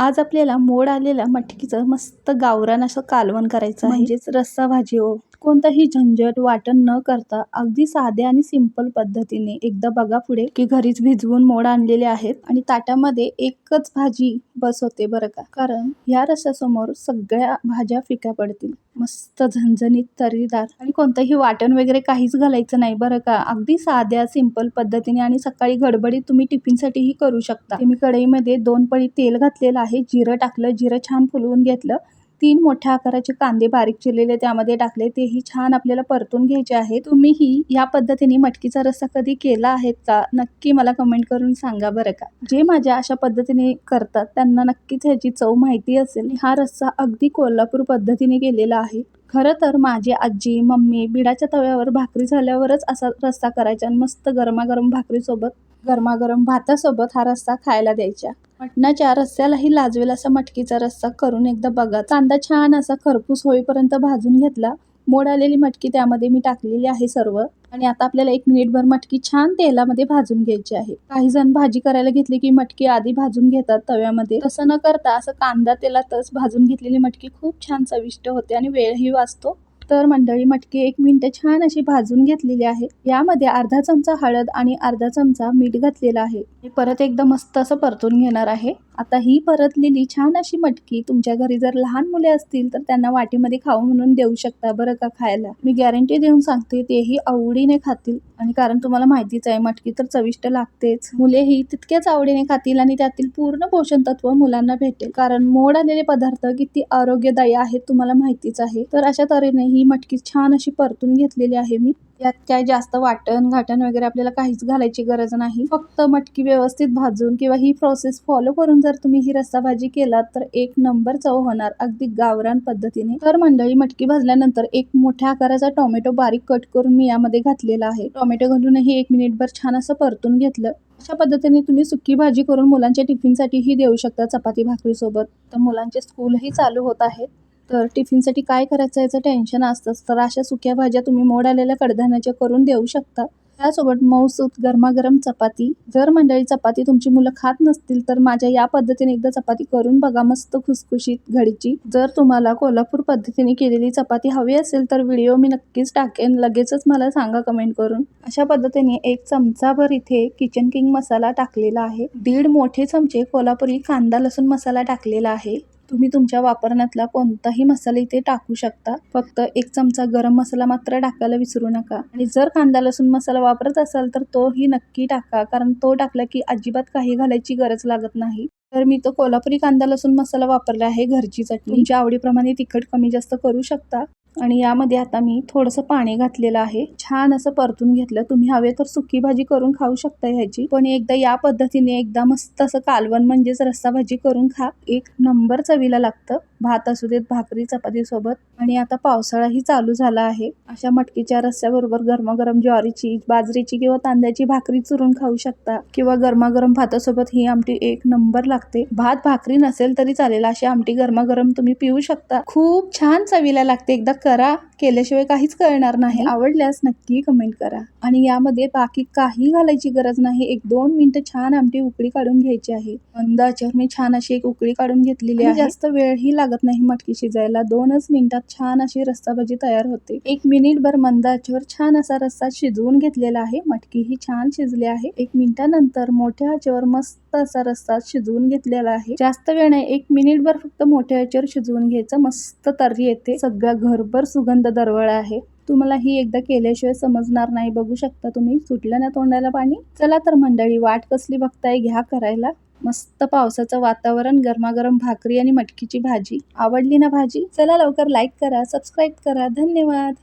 आज आपल्याला मोड आलेला मटकीचं मस्त गावरान असं कालवण करायचं आहे. म्हणजेच रस्सा भाजी हो. कोणताही झंझट वाटण न करता अगदी साध्या आणि सिंपल पद्धतीने एकदा बघा पुढे की घरीच भिजवून मोड आणलेले आहेत आणि ताटामध्ये एकच भाजी बस होते बरं का. कारण या रस्स्यासमोर सगळ्या भाज्या फिक्या पडतील. मस्त झणझणीत तर्रीदार आणि कोणतंही वाटण वगैरे काहीच घालायचं नाही बरं का. अगदी साध्या सिंपल पद्धतीने आणि सकाळी गडबडीत तुम्ही टिफिनसाठीही करू शकता. मी कढईमध्ये दोन पळी तेल घातलेलं आहे. जिरं टाकलं जिरं छान फुलवून घेतलं. तीन मोठ्या आकाराचे कांदे बारीक चिरलेले त्यामध्ये टाकले. तेही छान आपल्याला परतून घ्यायचे आहे. तुम्हीही या पद्धतीने मटकीचा रस्सा कधी केला आहे का? नक्की मला कमेंट करून सांगा बरं का. जे माझ्या अशा पद्धतीने करतात त्यांना नक्कीच ह्याची चव माहिती असेल. हा रस्सा अगदी कोल्हापूर पद्धतीने केलेला आहे. खरं तर माझी आजी मम्मी बिडाच्या तव्यावर भाकरी झाल्यावरच असा रस्सा करायचा आणि मस्त गरमागरम भाकरीसोबत गरमागरम भातासोबत हा रस्सा खायला द्यायचा मटणाच्या रस्स्यालाही लाजवेल असा मटकीचा रस्सा करून एकदा बघा. कांदा छान असा खरपूस होईपर्यंत भाजून घेतला. मोड आलेली मटकी त्यामध्ये मी टाकलेली आहे सर्व. आणि आता आपल्याला एक मिनिटभर मटकी छान तेलामध्ये भाजून घ्यायची आहे. काही जण भाजी करायला घेतली की मटकी आधी भाजून घेतात तव्यामध्ये. तसं न करता असं कांदा तेलातच भाजून घेतलेली मटकी खूप छान चविष्ट होते आणि वेळही वाचतो. तर मंडळी मटकी एक मिनटं छान अशी भाजून घेतलेली आहे. यामध्ये अर्धा चमचा हळद आणि अर्धा चमचा मीठ घातलेला आहे. मी परत एकदा मस्त असं परतून घेणार आहे. आता ही परतलेली छान अशी मटकी तुमच्या घरी जर लहान मुले असतील तर त्यांना वाटीमध्ये खाऊ म्हणून देऊ शकता बरं का खायला. मी गॅरंटी देऊन सांगते तेही आवडीने खातील. आणि कारण तुम्हाला माहितीच आहे मटकी तर चविष्ट लागतेच. मुलेही तितक्याच आवडीने खातील आणि त्यातील पूर्ण पोषण तत्व मुलांना भेटेल. कारण मोड आलेले पदार्थ किती आरोग्यदायी आहेत तुम्हाला माहितीच आहे. तर अशा तऱ्हेने ही मटकी छान अशी परतून घेतलेली आहे मी. यात काय जास्त वाटण घाटण वगैरे आपल्याला काहीच घालायची गरज नाही. फक्त मटकी व्यवस्थित भाजून किंवा ही प्रोसेस फॉलो करून जर तुम्ही ही रस्सा भाजी केलात तर एक नंबर चव होणार अगदी गावरान पद्धतीने. तर मंडळी मटकी भाजल्यानंतर एक मोठ्या आकाराचा टोमॅटो बारीक कट करून मी यामध्ये घातलेला आहे. टोमॅटो घालूनही एक मिनिटभर छान असं परतून घेतलं. अशा पद्धतीने तुम्ही सुकी भाजी करून मुलांच्या टिफिनसाठीही देऊ शकता चपाती भाकरीसोबत. तर मुलांचे स्कूलही चालू होत आहेत. तर टिफिनसाठी काय करायचं याचं टेन्शन असतंच. तर अशा सुक्या भाज्या तुम्ही मोड आलेल्या कडधान्याच्या करून देऊ शकता. त्यासोबत मऊसूत गरमागरम चपाती. जर मंडळी चपाती तुमची मुलं खात नसतील तर माझ्या या पद्धतीने एकदा चपाती करून बघा मस्त खुसखुशीत घडीची. जर तुम्हाला कोल्हापूर पद्धतीने केलेली चपाती हवी असेल तर व्हिडिओ मी नक्कीच टाकेन. लगेचच मला सांगा कमेंट करून. अशा पद्धतीने एक चमचाभर इथे किचन किंग मसाला टाकलेला आहे. दीड मोठे चमचे कोल्हापुरी कांदा लसूण मसाला टाकलेला आहे. तुम्ही तुमच्या वापरण्यातला कोणताही मसाला इथे टाकू शकता. फक्त एक चमचा गरम मसाला मात्र टाकायला विसरू नका. आणि जर कांदा लसूण मसाला वापरत असाल तर तोही नक्की टाका कारण तो टाकला की अजिबात काही घालायची गरज लागत नाही. तर मी तो कोल्हापुरी कांदा लसूण मसाला वापरला आहे घरची चटणी. तुमच्या आवडीप्रमाणे तिखट कमी जास्त करू शकता. आणि यामध्ये आता मी थोडंसं पाणी घातलेलं आहे. छान असं परतून घेतलं. तुम्ही हवे तर सुकी भाजी करून खाऊ शकता ह्याची. पण एकदा या पद्धतीने एकदा मस्त असं कालवण म्हणजेच रस्सा भाजी करून खा. एक नंबर चवीला लागतं. भात असू देत भाकरी चपाती सोबत. आणि आता पावसाळाही चालू झाला आहे. अशा मटकीच्या रस्स्याबरोबर गरमागरम ज्वारीची बाजरीची किंवा तांदळाची भाकरी चुरून खाऊ शकता. किंवा गरमागरम भातासोबत ही आमटी एक नंबर लागते. भात भाकरी नसेल तरी चालेल अशी आमटी गरमागरम तुम्ही पिऊ शकता. खूप छान चवीला लागते. एकदा करा. केल्याशिवाय काहीच कळणार नाही. आवडल्यास नक्की कमेंट करा. आणि यामध्ये बाकी काही घालायची गरज नाही. एक दोन मिनिटं छान आमटी उकळी काढून घ्यायची आहे. मंद मी छान अशी एक उकळी काढून घेतलेली आहे. जास्त वेळही लागत नाही मटकी शिजायला. दोनच मिनिटात छान अशी रस्सा भजी तयार होते. एक मिनिट भर मंद आचेवर छान असा रस्सा शिजवून घेतलेला आहे. मटकी ही छान शिजली आहे. एक मिनिटानंतर मोठ्या आचेवर मस्त असा रस्सा शिजवून घेतलेला आहे. जास्त वेळ नाही एक मिनिट भर फक्त मोठ्या आचेवर शिजवून घ्यायचं. मस्त तर्री येते. सगळा घरभर सुगंध दरवळ आहे. तुम्हाला ही एकदा केल्याशिवाय समजणार नाही. बघू शकता तुम्ही. सुटलं ना तोंडाला पाणी? चला तर मंडळी वाट कसली बघताय घ्या करायला. मस्त पावसाचं वातावरण गरमागरम भाकरी आणि मटकीची भाजी. आवडली ना भाजी? चला लवकर लाईक करा सबस्क्राईब करा. धन्यवाद.